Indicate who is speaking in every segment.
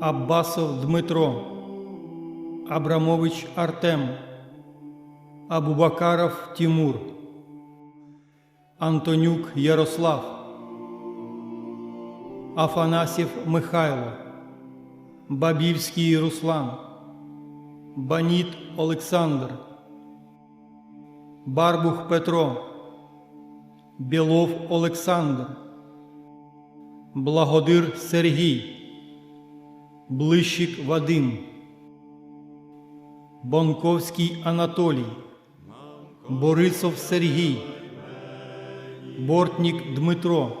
Speaker 1: Аббасов Дмитро, Абрамович Артем, Абубакаров Тимур, Антонюк Ярослав, Афанасьев Михайло, Бабівський Руслан, Баніт Олександр, Барбух Петро, Білов Олександр, Благодир Сергій, Блищик Вадим, Бонковський Анатолій, Борисов Сергій, Бортнік Дмитро,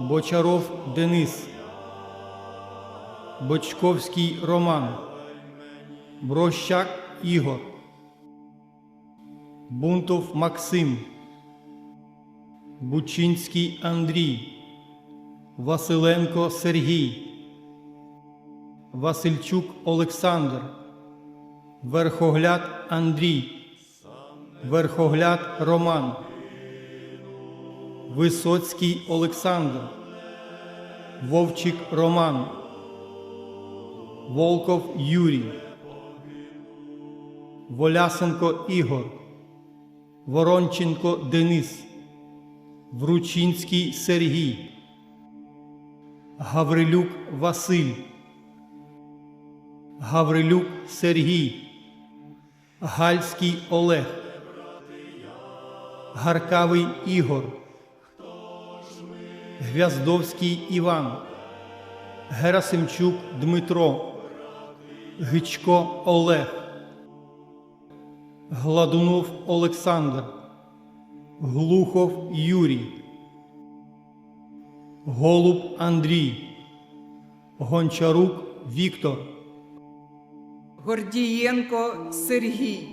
Speaker 1: Бочаров Денис, Бочковський Роман, Брощак Ігор, Бунтов Максим, Бучинський Андрій, Василенко Сергій, Васильчук Олександр, Верхогляд Андрій, Верхогляд Роман, Висоцький Олександр, Вовчик Роман, Волков Юрій, Волясенко Ігор, Воронченко Денис, Вручинський Сергій, Гаврилюк Василь, Гаврилюк Сергій, Гальський Олег, Гаркавий Ігор, Гвяздовський Іван, Герасимчук Дмитро, Гичко Олег, Гладунов Олександр, Глухов Юрій, Голуб Андрій, Гончарук Віктор,
Speaker 2: Гордієнко Сергій,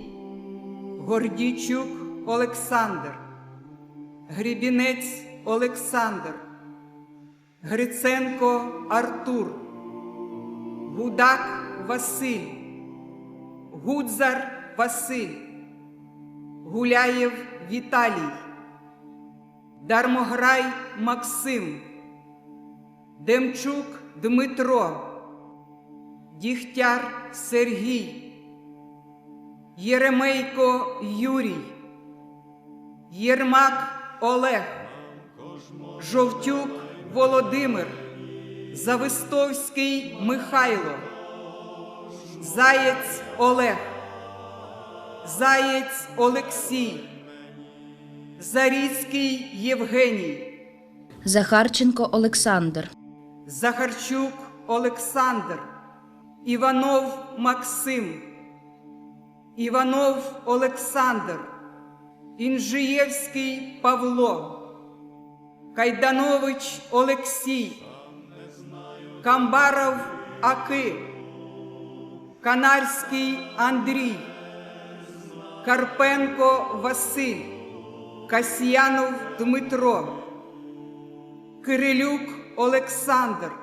Speaker 2: Гордійчук Олександр, Грібінець Олександр, Гриценко Артур, Гудак Василь, Гудзар Василь, Гуляєв Віталій, Дармограй Максим, Демчук Дмитро. Дігтяр Сергій, Єремейко Юрій, Єрмак Олег, Жовтюк Володимир, Завистовський Михайло, Заєць Олег, Заєць Олексій, Заріцький Євгеній,
Speaker 3: Захарченко Олександр,
Speaker 2: Захарчук Олександр, Іванов Максим, Іванов Олександр, Інжиєвський Павло, Кайданович Олексій, Камбаров Аки, Канарський Андрій, Карпенко Василь, Касьянов Дмитро, Кирилюк Олександр.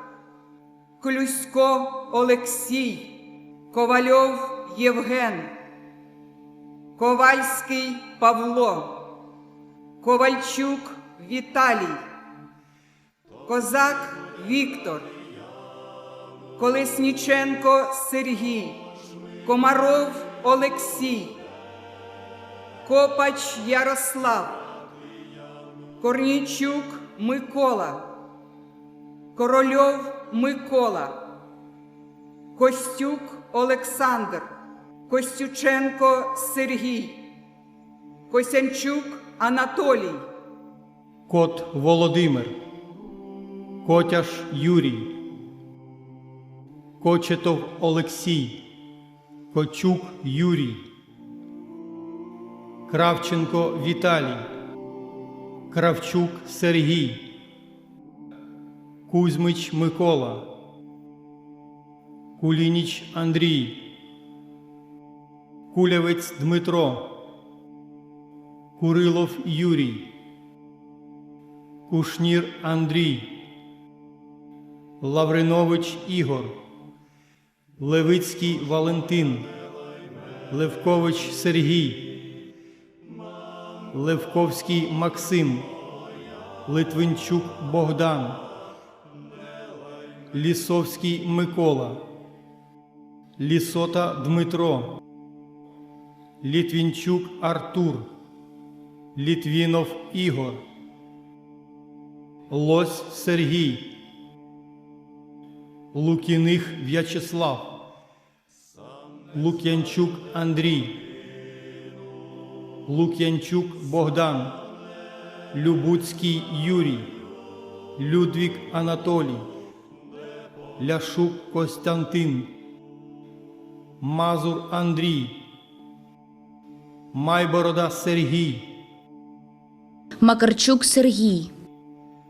Speaker 2: Клюсько Олексій, Ковальов Євген, Ковальський Павло, Ковальчук Віталій, Козак Віктор, Колесніченко Сергій, Комаров Олексій, Копач Ярослав, Корнійчук Микола. Корольов Микола, Костюк Олександр, Костюченко Сергій, Косянчук Анатолій,
Speaker 1: Кот Володимир, Котяш Юрій, Кочетов Олексій, Кочук Юрій, Кравченко Віталій, Кравчук Сергій, Кузьмич Микола, Кулініч Андрій, Кулявець Дмитро, Курилов Юрій, Кушнір Андрій, Лавринович Ігор, Левицький Валентин, Левкович Сергій, Левковський Максим, Литвинчук Богдан, Лісовський Микола, Лісота Дмитро, Літвінчук Артур, Літвінов Ігор, Лось Сергій, Лукіних В'ячеслав, Лук'янчук Андрій, Лук'янчук Богдан, Любуцький Юрій, Людвік Анатолій, Ляшук Костянтин, Мазур Андрій, Майборода Сергій,
Speaker 3: Макарчук Сергій,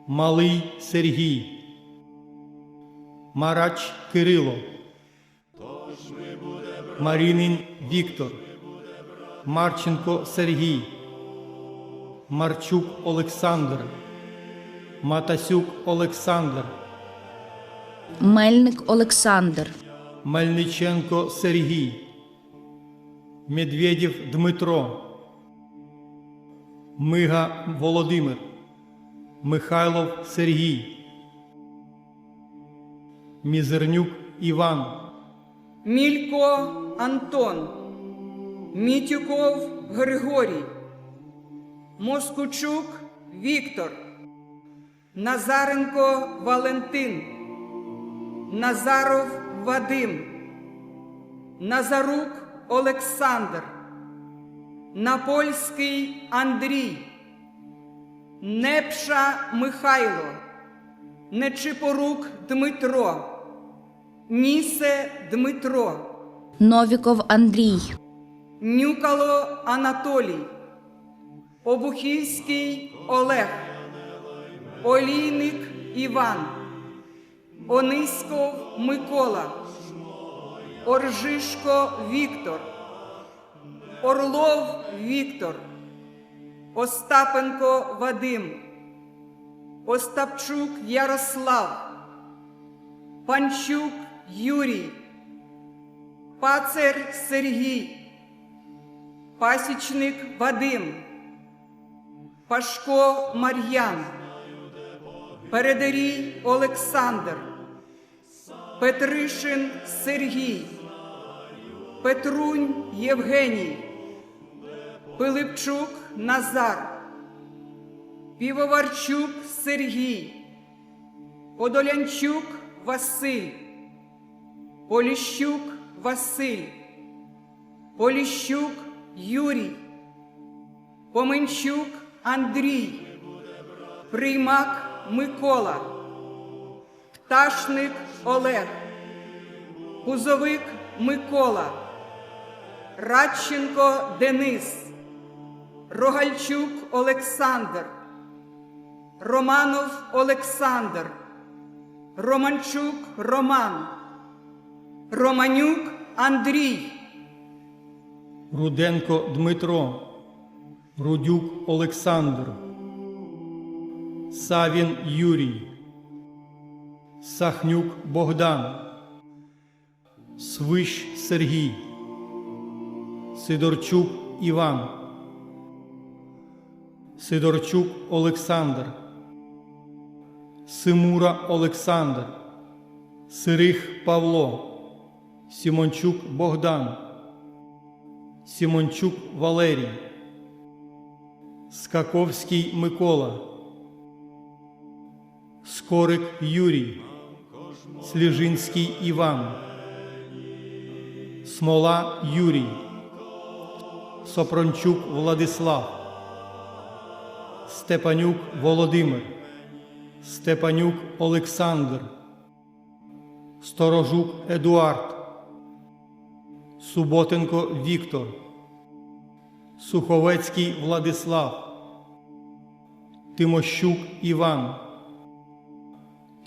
Speaker 1: Малий Сергій, Марач Кирило, Марінин Віктор, Марченко Сергій, Марчук Олександр, Матасюк Олександр,
Speaker 3: Мельник Олександр,
Speaker 1: Мельниченко Сергій, Медведєв Дмитро, Мига Володимир, Михайлов Сергій, Мізернюк Іван,
Speaker 2: Мілько Антон, Мітюков Григорій, Москучук Віктор, Назаренко Валентин, Назаров Вадим, Назарук Олександр, Напольський Андрій, Непша Михайло, Нечипорук Дмитро, Нісе Дмитро,
Speaker 3: Новіков Андрій,
Speaker 2: Нюкало Анатолій, Обухівський Олег, Олійник Іван, Ониськов Микола, Оржишко Віктор, Орлов Віктор, Остапенко Вадим, Остапчук Ярослав, Панчук Юрій, Пацер Сергій, Пасічник Вадим, Пашко Мар'ян, Передарій Олександр, Петришин Сергій, Петрунь Євгеній, Пилипчук Назар, Півоварчук Сергій, Подолянчук Василь, Поліщук Василь, Поліщук Юрій, Поменчук Андрій, Приймак Микола, Пташник Олег, Кузовик Микола, Радченко Денис, Рогальчук Олександр, Романов Олександр, Романчук Роман, Романюк Андрій.
Speaker 1: Руденко Дмитро, Рудюк Олександр, Савін Юрій, Сахнюк Богдан, Свищ Сергій, Сидорчук Іван, Сидорчук Олександр, Симура Олександр, Сирих Павло, Сімончук Богдан. Сімончук Валерій, Скаковський Микола, Скорик Юрій, Сліжинський Іван, Смола Юрій, Сопрончук Владислав, Степанюк Володимир, Степанюк Олександр, Сторожук Едуард. Суботенко Віктор, Суховецький Владислав, Тимощук Іван,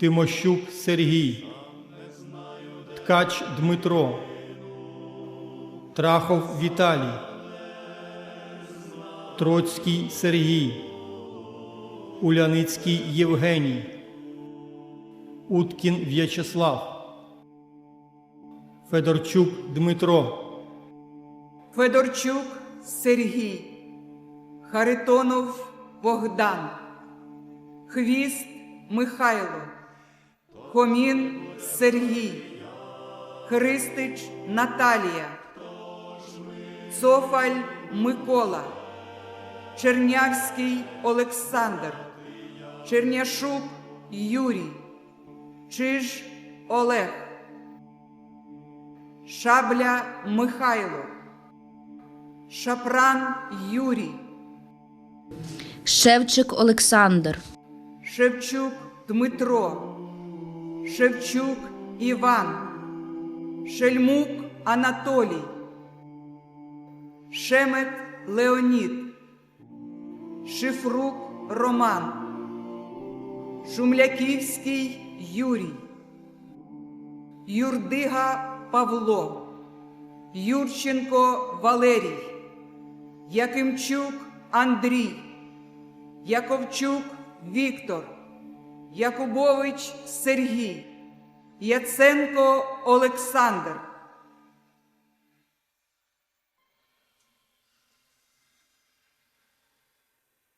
Speaker 1: Тимощук Сергій, Ткач Дмитро, Трахов Віталій, Троцький Сергій, Уляницький Євгеній, Уткін В'ячеслав. Федорчук Дмитро,
Speaker 2: Федорчук Сергій, Харитонов Богдан, Хвіст Михайло, Хомін Сергій, Христич Наталія, Цофаль Микола, Чернявський Олександр, Черняшук Юрій, Чиж Олег, Шабля Михайло, Шапран Юрій,
Speaker 3: Шевчик Олександр,
Speaker 2: Шевчук Дмитро, Шевчук Іван, Шельмук Анатолій, Шемет Леонід, Шифрук Роман, Шумляківський Юрій, Юрдига Павло, Юрченко Валерій, Якимчук Андрій, Яковчук Віктор, Якубович Сергій, Яценко Олександр,